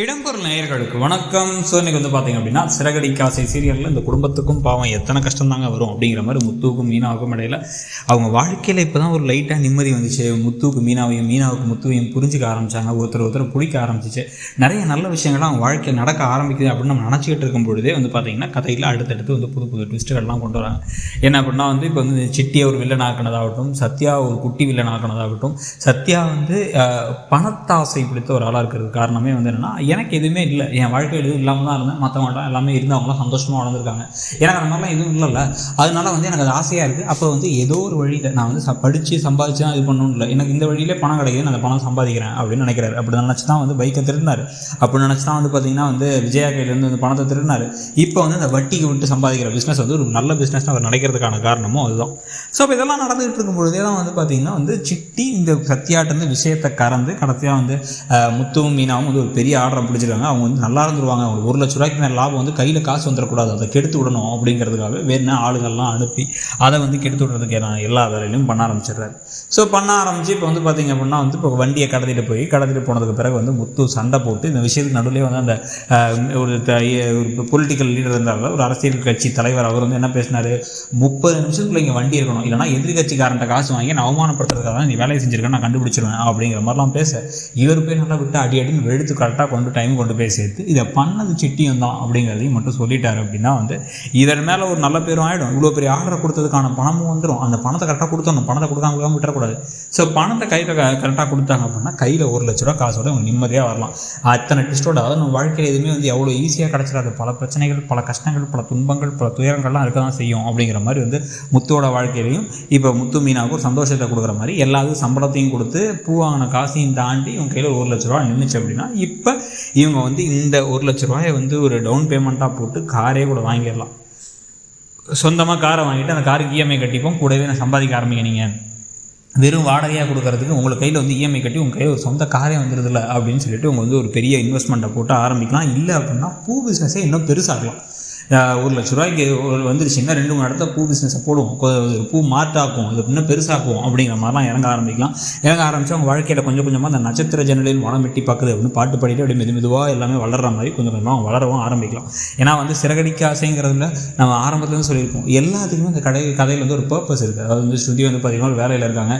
இடம்பொருள் நேயர்களுக்கு வணக்கம். ஸோ இன்னைக்கு வந்து பார்த்தீங்க அப்படின்னா சிறகடி காசை சீரியலில் இந்த குடும்பத்துக்கும் பாவம் எத்தனை கஷ்டம் தாங்க வரும் அப்படிங்கிற மாதிரி முத்துவுக்கும் மீனாவுக்கும் இடையில அவங்க வாழ்க்கையில் இப்போ தான் ஒரு லைட்டாக நிம்மதி வந்துச்சு. முத்துவுக்கு மீனாவையும் மீனாவுக்கு முத்துவையும் புரிஞ்சிக்க ஆரம்பிச்சாங்க. ஒருத்தர் ஒருத்தர் பிடிக்க ஆரம்பிச்சிச்சு. நிறைய நல்ல விஷயங்கள்லாம் அவங்க வாழ்க்கையில் நடக்க ஆரம்பிக்குது அப்படின்னு நம்ம நினச்சிக்கிட்டு இருக்கும் பொழுதே வந்து பார்த்தீங்கன்னா கதையில் அடுத்தடுத்து வந்து புது புது ட்விஸ்ட்டுகள்லாம் கொண்டு வராங்க. என்ன அப்படின்னா வந்து இப்போ வந்து சிட்டியை ஒரு வில்லன் ஆக்கினதாகட்டும் சத்யா ஒரு குட்டி வில்லன் ஆக்கினதாகட்டும் சத்யா வந்து பணத்தாசை பிடித்த ஒரு ஆளாக இருக்கிறது காரணமே வந்து என்னென்னா எனக்கு எதுவுமே இல்லை. என் வாழ்க்கையில் எதுவும் இல்லாமல் தான் இருந்தேன். மற்றவங்களாம் எல்லாமே இருந்து அவங்களாம் சந்தோஷமாக வளர்ந்துருக்காங்க எனக்கு அந்த மாதிரிலாம் எதுவும் இல்லைல்ல. அதனால வந்து எனக்கு அது ஆசையாக இருக்குது அப்போ வந்து ஏதோ ஒரு வழியில் நான் வந்து ச படித்து சம்பாதிச்சு தான் இது பண்ணணும் இல்லை. எனக்கு இந்த வழியிலே பணம் கிடைக்குது. நான் அந்த பணம் சம்பாதிக்கிறேன் அப்படின்னு நினைக்கிறாரு. அப்படி நினச்சி தான் வந்து பைக்கை திருடினார். அப்படி நினச்சி தான் வந்து பார்த்தீங்கன்னா வந்து விஜயா கையிலேருந்து வந்து பணத்தை திருடினார். இப்போ வந்து அந்த வட்டிக்கு விட்டு சம்பாதிக்கிற பிஸ்னஸ் வந்து ஒரு நல்ல பிஸ்னஸ் அவர் நினைக்கிறதுக்கான காரணமும் அதுதான். ஸோ இப்போ இதெல்லாம் நடந்துகிட்டு இருக்கும்பொழுதே தான் வந்து பார்த்தீங்கன்னா வந்து சிட்டி இந்த சத்யாட்டிருந்து விஷயத்தை கறந்து கடைசியாக வந்து முத்துவும் மீனாவும் வந்து ஒரு பெரிய ஆர்டரை பிடிச்சிருக்காங்க. அவங்க வந்து நல்லா இருந்துருவாங்க. அவங்க ஒரு லட்ச ரூபாய்க்கு மேலே லாபம் வந்து கையில் காசு வந்துடக்கூடாது அதை கெடுத்து விடணும் அப்படிங்கிறதுக்காக வேறு ஆளுங்கள்லாம் அனுப்பி அதை வந்து கெடுத்து விடுறதுக்கான எல்லா வேலையிலையும் பண்ண ஆரம்பிச்சிடுறாரு. ஸோ பண்ண ஆரம்பித்து இப்போ வந்து பார்த்தீங்க அப்படின்னா வந்து இப்போ வண்டியை கடத்திட்டு போய் கடத்திட்டு போனதுக்கு பிறகு வந்து முத்து சண்டை போட்டு இந்த விஷயத்துக்கு நடுவில் வந்து அந்த ஒரு ஒரு பொலிட்டிக்கல் லீடர் இருந்தாங்க ஒரு அரசியல் கட்சி தலைவர் அவர் வந்து என்ன பேசினார்? முப்பது நிமிஷத்துக்குள்ள இங்கே வண்டி இருக்கணும். இல்லைனா எதிர்கட்சிக்காரன்ட்ட காசு வாங்கி நான் அவமானப்படுத்துறதுக்காக தான் நீ வேலையை செஞ்சிருக்கேன் நான் கண்டுபிடிச்சிருவேன் அப்படிங்கிற மாதிரிலாம் பேச. இவர் போய் நல்லா விட்டு அடி அடின்னு வெளுத்து கரெக்டாக கொண்டு டைம் கொண்டு போய் சேர்த்து இதை பண்ணது சிட்டியும் தான் அப்படிங்கிறதையும் மட்டும் சொல்லிட்டாரு அப்படின்னா வந்து இதன் மேலே ஒரு நல்ல பேரும் ஆகிடும் இவ்வளோ பெரிய ஆர்டரை கொடுத்ததுக்கான பணமும் வந்துடும் அந்த பணத்தை கரெக்டாக கொடுத்தணும் பணத்தை கொடுக்காம கொடுக்காம விட்டுறக்கூடாது. ஸோ பணத்தை கையில் கரெக்டாக கொடுத்தாங்க அப்படின்னா கையில் ஒரு லட்ச ரூபா காசோட அவங்க நிம்மதியாக வரலாம். அத்தனை டிஸ்டோட அதாவது நம்ம வாழ்க்கையில் எதுவுமே வந்து எவ்வளோ ஈஸியாக கிடச்சிடாது. பல பிரச்சனைகள் பல கஷ்டங்கள் பல துன்பங்கள் பல துயரங்கள்லாம் இருக்க தான் செய்யும் அப்படிங்கிற மாதிரி வந்து முத்தோட வாழ்க்கையிலையும் இப்போ முத்து மீனாவுக்கு ஒரு சந்தோஷத்தை கொடுக்குற மாதிரி எல்லாத்துக்கும் சம்பளத்தையும் கொடுத்து பூ வாங்கின காசையும் தாண்டி இவங்க கையில் ஒரு லட்ச ரூபா நின்றுச்சு அப்படின்னா இப்போ இவங்க வந்து இந்த ஒரு லட்ச ரூபாயை வந்து ஒரு டவுன் பேமெண்ட்டாக போட்டு காரே கூட வாங்கிடலாம். சொந்தமாக காரை வாங்கிட்டு அந்த காருக்கு இஎம்ஐ கட்டிப்போம். கூடவே நான் சம்பாதிக்க ஆரம்பிங்க நீங்கள் வெறும் வாடகையாக கொடுக்கறதுக்கு உங்களுக்கு கையில் வந்து இஎம்ஐ கட்டி உங்கள் கையில் ஒரு சொந்த காரே வந்துடுதில்ல அப்படின்னு சொல்லிட்டு உங்கள் வந்து ஒரு பெரிய இன்வெஸ்ட்மெண்ட்டை போட்டு ஆரம்பிக்கலாம். இல்லை அப்படின்னா பூ பிஸ்னஸே இன்னும் பெருசாகலாம் ஒரு லட்ச ரூபாய்க்கு ஒரு வந்துருச்சுன்னா ரெண்டு மூணு இடத்துல பூ பிஸ்னஸை போடுவோம். பூ மாட்டாக்கும் இது இன்னும் பெருசாக்குவோம் அப்படிங்கிற மாதிரிலாம் இறங்க ஆரம்பிக்கலாம். இறங்க ஆரம்பித்து அவங்க வாழ்க்கையில் கொஞ்சம் கொஞ்சமாக அந்த நட்சத்திர ஜன்னலில் மனம் வெட்டி பார்க்குது அப்படின்னு பாட்டு பாடிட்டு அப்படியே மெது மெதுவாக எல்லாமே வளர்ற மாதிரி கொஞ்சம் கொஞ்சமாக அவங்க வளரவும் ஆரம்பிக்கலாம். ஏன்னா வந்து சிறகடிக்க ஆசைங்கிறதுல நம்ம ஆரம்பத்துலேருந்து சொல்லியிருப்போம். எல்லாத்துக்குமே அந்த கடை கதையில் வந்து ஒரு பர்பஸ் இருக்குது அதாவது வந்து ஸ்ருதி வந்து பார்த்திங்கன்னா ஒரு வேலையில் இருக்காங்க.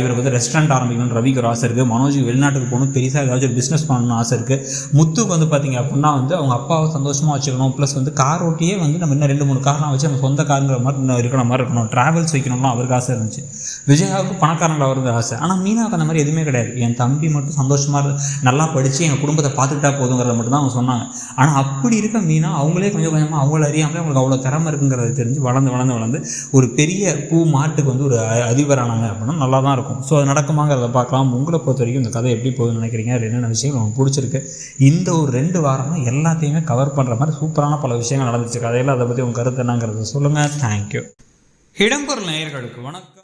இவருக்கு வந்து ரெஸ்டாரண்ட் ஆரம்பிக்கணும்னு ரவிக்கு ஒரு ஆசை இருக்குது மனோஜுக்கு வெளிநாட்டுக்கு போகணும். பெருசாக ஏதாச்சும் ஒரு பிஸ்னஸ் பண்ணணும்னு ஆசை இருக்குது முத்துக்கு வந்து பார்த்திங்க அப்படின்னா வந்து அவங்க அப்பாவை சந்தோஷமாக வச்சுக்கணும். ப்ளஸ் வந்து கார் ஓட்டியே வந்து நம்ம இன்னும் ரெண்டு மூணு கார்லாம் வச்சு நம்ம சொந்த காருங்கிற மாதிரி இன்னும் இருக்கிற மாதிரி இருக்கணும். ட்ராவல்ஸ் வைக்கணும்னு அவருக்கு ஆசை இருந்துச்சு. விஜயாவுக்கு பணக்காரங்கள அவருக்கு ஆசை. ஆனால் மீனாவுக்கு அந்த மாதிரி எதுவுமே கிடையாது. என் தம்பி மட்டும் சந்தோஷமாக இரு நல்லா படித்து எங்கள் குடும்பத்தை பார்த்துக்கிட்டா போதுங்கிறத மட்டும் தான் அவங்க சொன்னாங்க. ஆனால் அப்படி இருக்க மீனா அவங்களே கொஞ்சம் கொஞ்சமாக அவங்கள அறியாமலே அவங்களுக்கு அவ்வளோ திறமை இருக்குங்கிறத தெரிஞ்சு வளர்ந்து வளர்ந்து வளர்ந்து ஒரு பெரிய பூ மாட்டுக்கு வந்து ஒரு அ- அதிபரானாங்க அப்படின்னா நல்லா தான் இருக்கும். ஸோ அது நடக்குமாங்கிறத பார்க்கலாம். உங்களை பொறுத்த வரைக்கும் இந்த கதை எப்படி போகுதுன்னு நினைக்கிறீங்க? என்னென்ன விஷயங்கள் உங்களுக்கு பிடிச்சிருக்கு? இந்த ஒரு ரெண்டு வாரமாக எல்லாத்தையுமே கவர் பண்ணுற மாதிரி சூப்பரான பல விஷயங்கள் நடந்துச்சு கதையில் அதை பற்றி உங்கள் கருத்து என்னங்கிறத சொல்லுங்கள் தேங்க்யூ இடம்பொருள் நேயர்களுக்கு வணக்கம்.